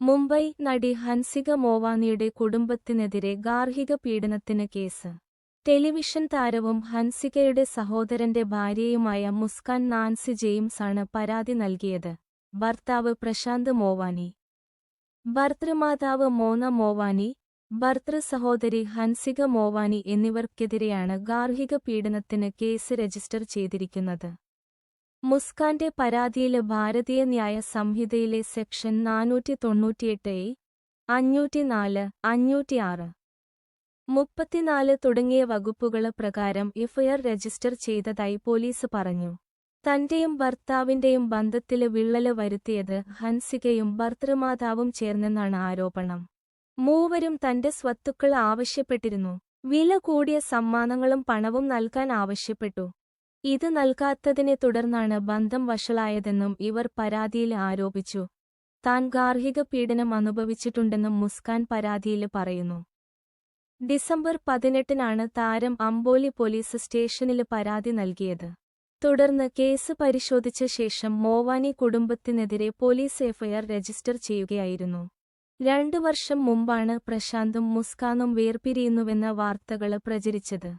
മുംബൈ നടി ഹൻസിക മോവാനിയുടെ കുടുംബത്തിനെതിരെ ഗാർഹിക പീഡനത്തിന് കേസ്. ടെലിവിഷൻ താരവും ഹൻസികയുടെ സഹോദരന്റെ ഭാര്യയുമായ മുസ്കാൻ നാൻസി ജെയിംസാണ് പരാതി നൽകിയത്. ഭർത്താവ് പ്രശാന്ത് മോവാനി. ഭർത്തൃമാതാവ് മോന മോവാനി ഭർത്തൃ സഹോദരി ഹൻസിക മോവാനി എന്നിവർക്കെതിരെയാണ് ഗാർഹിക പീഡനത്തിന് കേസ് രജിസ്റ്റർ ചെയ്തിരിക്കുന്നത്. മുസ്കാന്റെ പരാതിയിൽ ഭാരതീയ ന്യായ സംഹിതയിലെ സെക്ഷൻ നാനൂറ്റി തൊണ്ണൂറ്റിയെട്ട് എ അഞ്ഞൂറ്റിനാല് അഞ്ഞൂറ്റിയാറ്. മുപ്പത്തിനാല് തുടങ്ങിയ വകുപ്പുകൾ പ്രകാരം എഫ്ഐആർ രജിസ്റ്റർ ചെയ്തതായി പോലീസ് പറഞ്ഞു. തന്റെയും ഭർത്താവിന്റെയും ബന്ധത്തിൽ വിള്ളൽ വരുത്തിയത് ഹൻസികയും ഭർത്തൃമാതാവും ചേർന്നെന്നാണ് ആരോപണം. മൂവരും തന്റെ സ്വത്തുക്കൾ ആവശ്യപ്പെട്ടിരുന്നു. വില കൂടിയ സമ്മാനങ്ങളും പണവും നൽകാൻ ആവശ്യപ്പെട്ടു. ഇത് നൽകാത്തതിനെ തുടർന്നാണ് ബന്ധം വഷളായതെന്നും ഇവർ പരാതിയിൽ ആരോപിച്ചു. താൻ ഗാർഹിക പീഡനം അനുഭവിച്ചിട്ടുണ്ടെന്നും മുസ്കാൻ പരാതിയിൽ പറയുന്നു. ഡിസംബർ പതിനെട്ടിനാണ് താരം അമ്പോലി പോലീസ് സ്റ്റേഷനിൽ പരാതി നൽകിയത്. തുടർന്ന് കേസ് പരിശോധിച്ച ശേഷം മോവാനി കുടുംബത്തിനെതിരെ പോലീസ് എഫ്ഐആർ രജിസ്റ്റർ ചെയ്യുകയായിരുന്നു. രണ്ടു വർഷം മുമ്പാണ് പ്രശാന്തും മുസ്കാനും വേർപിരിയുന്നുവെന്ന വാർത്തകൾ പ്രചരിച്ചത്.